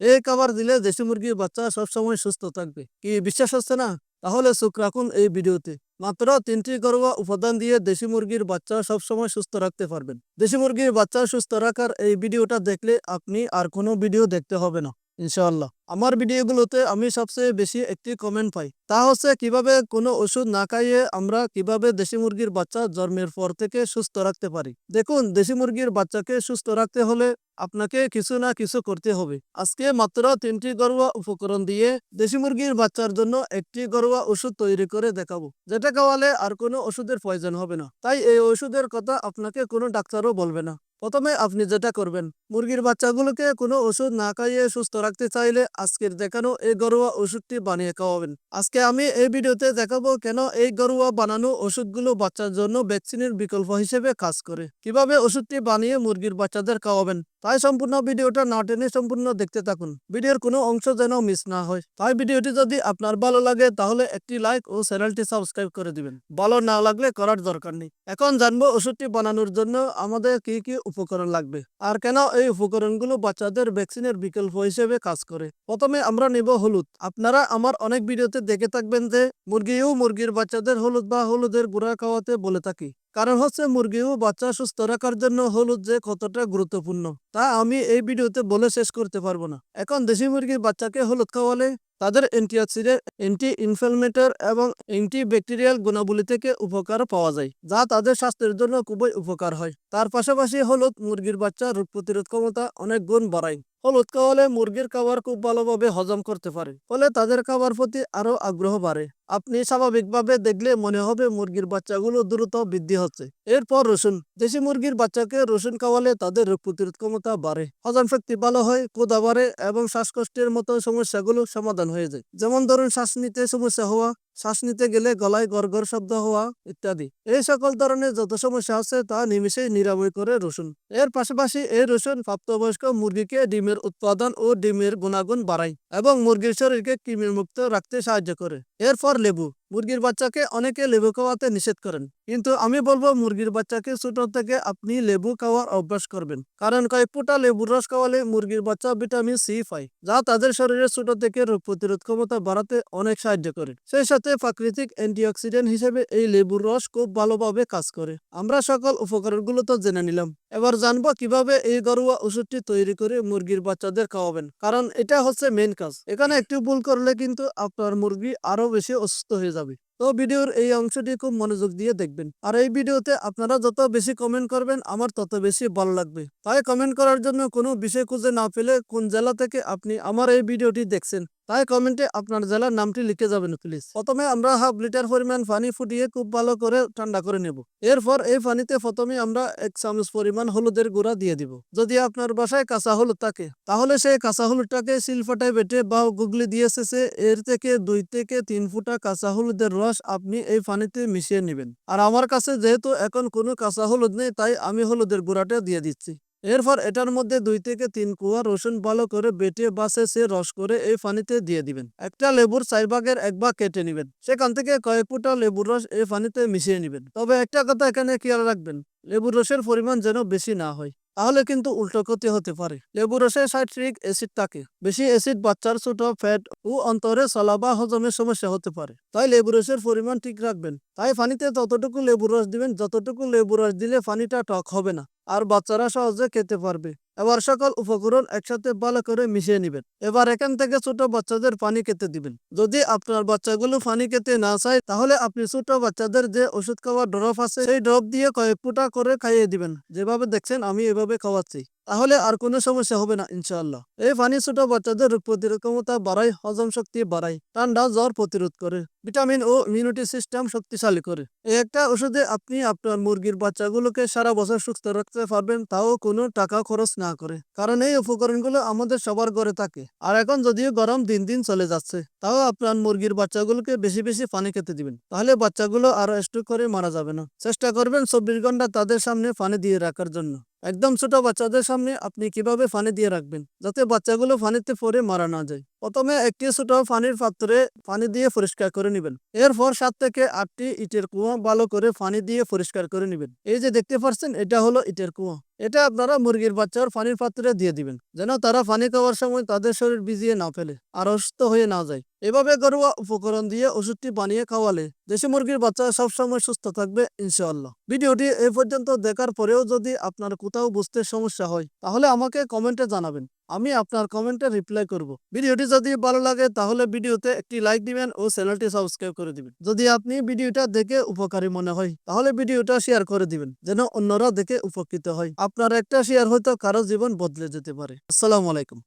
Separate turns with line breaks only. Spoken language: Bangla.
এই খাবার দিলে দেশি মুরগির বাচ্চা সবসময় সুস্থ থাকবে। কি বিশ্বাস হচ্ছে না? তাহলে চোখ রাখুন এই ভিডিওতে। মাত্র তিনটি ঘরোয়া উপাদান দিয়ে দেশি মুরগির বাচ্চা সবসময় সুস্থ রাখতে পারবেন। দেশি মুরগির বাচ্চা সুস্থ রাখার এই ভিডিওটা দেখলে আপনি আর কোনো ভিডিও দেখতে হবে না। ইনশাআল্লাহ। আমার ভিডিওগুলোতে আমি সবচেয়ে বেশি একটি কমেন্ট পাই। তা হচ্ছে কীভাবে কোনো ওষুধ না খাইয়ে আমরা কীভাবে দেশি মুরগির বাচ্চা জন্মের পর থেকে সুস্থ রাখতে পারি? দেখুন, দেশি মুরগির বাচ্চাকে সুস্থ রাখতে হলে আপনাকে কিছু না কিছু করতে হবে। আজকে মাত্র তিনটি ঘরোয়া উপকরণ দিয়ে দেশি মুরগির বাচ্চার জন্য একটি ঘরোয়া ওষুধ তৈরি করে দেখাবো। যেটা খাওয়ালে আর কোনো ওষুধের প্রয়োজন হবে না। তাই এই ওষুধের কথা আপনাকে কোনো ডাক্তারও বলবে না। প্রথমে আপনি যেটা করবেন, মুরগির বাচ্চাগুলোকে কোনো ওষুধ না খাইয়ে সুস্থ রাখতে চাইলে আজকের দেখানো এই ঘরোয়া ওষুধটি বানিয়ে খাওয়াবেন। আজকে আমি এই ভিডিওতে দেখাবো কেন এই গরুয়া বানানো ওষুধগুলো বাচ্চার জন্য ভ্যাকসিনের বিকল্প হিসেবে কাজ করে। কীভাবে ওষুধটি বানিয়ে মুরগির বাচ্চাদের খাওয়াবেন? তাই সম্পূর্ণ ভিডিওটা না টেনে সম্পূর্ণ দেখতে থাকুন। ভিডিওর কোনো অংশ যেন মিস না হয়। তাই ভিডিওটি যদি আপনার ভালো লাগে, তাহলে একটি লাইক ও চ্যানেলটি সাবস্ক্রাইব করে দিবেন। ভালো না লাগলে করার দরকার নেই। এখন জানব ওষুধটি বানানোর জন্য আমাদের কি কি উপকরণ লাগবে আর কেন এই উপকরণগুলো বাচ্চাদের ভ্যাকসিনের বিকল্প হিসেবে কাজ করে। প্রথমে আমরা নিব হলুদ। আপনারা আমার অনেক ভিডিওতে দেখে থাকবেন যে, মুরগিও মুরগির বাচ্চাদের হলুদ বা হলুদের গুঁড়া খাওয়াতে বলে থাকি। কারণ হচ্ছে মুরগি ও বাচ্চা সুস্থ রাখার জন্য হলুদ যে কতটা গুরুত্বপূর্ণ, তা আমি এই ভিডিওতে বলে শেষ করতে পারব না। এখন দেশি মুরগির বাচ্চাকে হলুদ খাওয়ালে তাদের অ্যান্টিঅক্সিডেন্ট অ্যান্টি ইনফ্লামেটর এবং অ্যান্টি ব্যাকটেরিয়াল গুণাবলী থেকে উপকার পাওয়া যায়, যা তাদের স্বাস্থ্যের জন্য খুবই উপকার হয়। তার পাশাপাশি হলুদ মুরগির বাচ্চা রোগ প্রতিরোধ ক্ষমতা অনেক গুণ বাড়ায়। হলুদ খাওয়ালে মুরগির খাবার খুব ভালোভাবে হজম করতে পারে, ফলে তাদের খাবার প্রতি আরও আগ্রহ বাড়ে। আপনি স্বাভাবিকভাবে দেখলে মনে হবে মুরগির বাচ্চাগুলো দ্রুত বৃদ্ধি হচ্ছে। এরপর রসুন, দেশি মুরগির বাচ্চাকে রসুন খাওয়ালে তাদের রোগ প্রতিরোধ ক্ষমতা বাড়ে। হজম শক্তি ভালো হয় কোদা বাড়ে এবং শ্বাসকষ্টের মতো সমস্যাগুলো সমাধান হয়ে যায়। যেমন ধরুন শ্বাস নিতে সমস্যা হওয়া শ্বাস নিতে গেলে গলায় গড়গড় শব্দ হওয়া ইত্যাদি। এই সকল ধরনের যত সমস্যা আছে তা নিমিশেই নিরাময় করে রসুন। এর পাশাপাশি এই রসুন প্রাপ্তবয়স্ক মুরগিকে ডিমের উৎপাদন ও ডিমের গুণাগুণ বাড়ায় এবং মুরগির শরীরকে কৃমির মুক্ত রাখতে সাহায্য করে। এরপর লেবু। মুরগির বাচ্চাকে অনেকে লেবু খাওয়াতে নিষেধ করেন। কিন্তু আমি বলব মুরগির বাচ্চাকে ছোট থেকে আপনি লেবু খাওয়ার অভ্যাস করবেন। কারণ কয়েক ফোঁটা লেবুর রস খাওয়ালে মুরগির বাচ্চা ভিটামিন সি পায়, যা তাদের শরীরে ছোট থেকে রোগ প্রতিরোধ ক্ষমতা বাড়াতে অনেক সাহায্য করে। সেই সাথে প্রাকৃতিক অ্যান্টিঅক্সিডেন্ট হিসেবে এই লেবুর রস খুব ভালোভাবে কাজ করে। আমরা সকল উপকরণগুলো তো জেনে নিলাম। এবার জানব কীভাবে এই ঘরোয়া ওষুধটি তৈরি করে মুরগির বাচ্চাদের খাওয়াবেন, কারণ এটা হচ্ছে মেন কাজ। এখানে একটু ভুল করলে কিন্তু আপনার মুরগি আরও বেশি অসুস্থ হয়ে যাবে। তো ভিডিওর এই অংশটি খুব মনোযোগ দিয়ে দেখবেন। আর এই ভিডিওতে আপনারা যত বেশি কমেন্ট করবেন, আমার তত বেশি ভালো লাগবে। তাই কমেন্ট করার জন্য কোনো বিষয় খুঁজে না পেলে কোন জেলা থেকে আপনি আমার এই ভিডিওটি দেখছেন, তাই কমেন্টে আপনার জেলার নামটি লিখে যাবেন প্লিজ প্রথমে আমরা হাফ লিটার পরিমাণ পানি ফুটিয়ে খুব ভালো করে ঠান্ডা করে নেব। এরপর এই পানিতে প্রথমে আমরা এক চামচ পরিমাণ হলুদের গুঁড়া দিয়ে দিব। যদি আপনার বাসায় কাঁচা হলুদ থাকে, তাহলে সেই কাঁচা হলুদটাকে শিলফাটায় বেটে বা গুগলি দিয়ে শেষে এর থেকে দুই থেকে তিন ফুটা কাঁচা হলুদের রস আপনি এই পানিতে মিশিয়ে নেবেন। আর আমার কাছে যেহেতু এখন কোনো কাঁচা হলুদ নেই, তাই আমি হলুদের গুঁড়াটা দিয়ে দিচ্ছি। এরপর এটার মধ্যে দুই থেকে তিন কুয়া রসুন ভালো করে বেটে বাসে সে রস করে এই পানিতে দিয়ে দিবেন। একটা লেবুর চার ভাগের এক ভাগ কেটে নেবেন। সেখান থেকে কয়েক ফুটা লেবুর রস এই পানিতে মিশিয়ে নেবেন। তবে একটা কথা এখানে খেয়াল রাখবেন, লেবুর রসের পরিমাণ যেন বেশি না হয়। তাহলে কিন্তু উল্টো ক্ষতি হতে পারে। লেবু রসে সাইট্রিক অ্যাসিড থাকে। বেশি অ্যাসিড বাচ্চার ছোট ফ্যাট ও অন্তরে চলা বা হজমের সমস্যা হতে পারে। তাই লেবু রসের পরিমাণ ঠিক রাখবেন। তাই পানিতে ততটুকু লেবু রস দিবেন, যতটুকু লেবু রস দিলে পানিটা টক হবে না। আর বাচ্চারা সহজে খেতে পারবে। এবার সকল উপকরণ একসাথে ভালো করে মিশিয়ে নেবেন। এবার এখান থেকে ছোট বাচ্চাদের পানি খেতে দিবেন। যদি আপনার বাচ্চাগুলো পানি খেতে না চায়, তাহলে আপনি ছোট বাচ্চাদের যে ওষুধ খাওয়ার ড্রপ আছে, সেই ড্রপ দিয়ে কয়েক ফুটা করে খাইয়ে দিবেন। যেভাবে দেখছেন, আমি এভাবে খাওয়াচ্ছি। তাহলে আর কোনো সমস্যা হবে না, ইনশাআল্লাহ। এই পানি ছোট বাচ্চাদের রোগ প্রতিরোধ ক্ষমতা বাড়ায়, হজম শক্তি বাড়ায়, ঠান্ডা জ্বর প্রতিরোধ করে, ভিটামিন ও ইমিউনিটি সিস্টেম শক্তিশালী করে। এই একটা ওষুধে আপনি আপনার মুরগির বাচ্চাগুলোকে সারা বছর সুস্থ রাখতে পারবেন, তাও কোনো টাকা খরচ না করে। কারণ এই উপকরণগুলো আমাদের সবার ঘরে থাকে। আর এখন যদিও গরম দিন দিন চলে যাচ্ছে, তাও আপনার মুরগির বাচ্চাগুলোকে বেশি বেশি পানি খেতে দিবেন। তাহলে বাচ্চাগুলো আরও স্ট্রোক করে মারা যাবে না। চেষ্টা করবেন চব্বিশ ঘণ্টা তাদের সামনে পানি দিয়ে রাখার জন্য। একদম ছোট বাচ্চাদের সামনে আপনি কীভাবে ফানে দিয়ে রাখবেন? যাতে বাচ্চাগুলো ফানেতে পড়ে মারা না যায়। প্রথমে একটি ছোট পানির পাত্রে পানি দিয়ে পরিষ্কার করে নেবেন। এরপর সাত থেকে আটটি ইটের কুয়া ভালো করে পানি দিয়ে পরিষ্কার করে নেবেন। এই যে দেখতে পাচ্ছেন, এটা হলো ইটের কুয়া। এটা আপনারা মুরগির বাচ্চার পানির পাত্রে দিয়ে দিবেন, যেন তারা পানি খাওয়ার সময় তাদের শরীর ভিজিয়ে না ফেলে আর অসুস্থ হয়ে না যায়। এভাবে ঘরোয়া উপকরণ দিয়ে ওষুধটি বানিয়ে খাওয়ালে দেশি মুরগির বাচ্চা সবসময় সুস্থ থাকবে, ইনশাআল্লাহ। ভিডিওটি এই পর্যন্ত দেখার পরেও যদি আপনার কোথাও বুঝতে সমস্যা হয়, তাহলে আমাকে কমেন্টে জানাবেন। আমি আপনার কমেন্টে রিপ্লাই করব। ভিডিওটি যদি ভালো লাগে, তাহলে ভিডিওতে একটি লাইক দিবেন ও চ্যানেলটি সাবস্ক্রাইব করে দিবেন। যদি আপনি ভিডিওটা দেখে উপকারী মনে হয়, তাহলে ভিডিওটা শেয়ার করে দিবেন, যেন অন্যরা দেখে উপকৃত হয়। আপনার একটা শেয়ার হয়তো কারও জীবন বদলে যেতে পারে। আসসালামু আলাইকুম।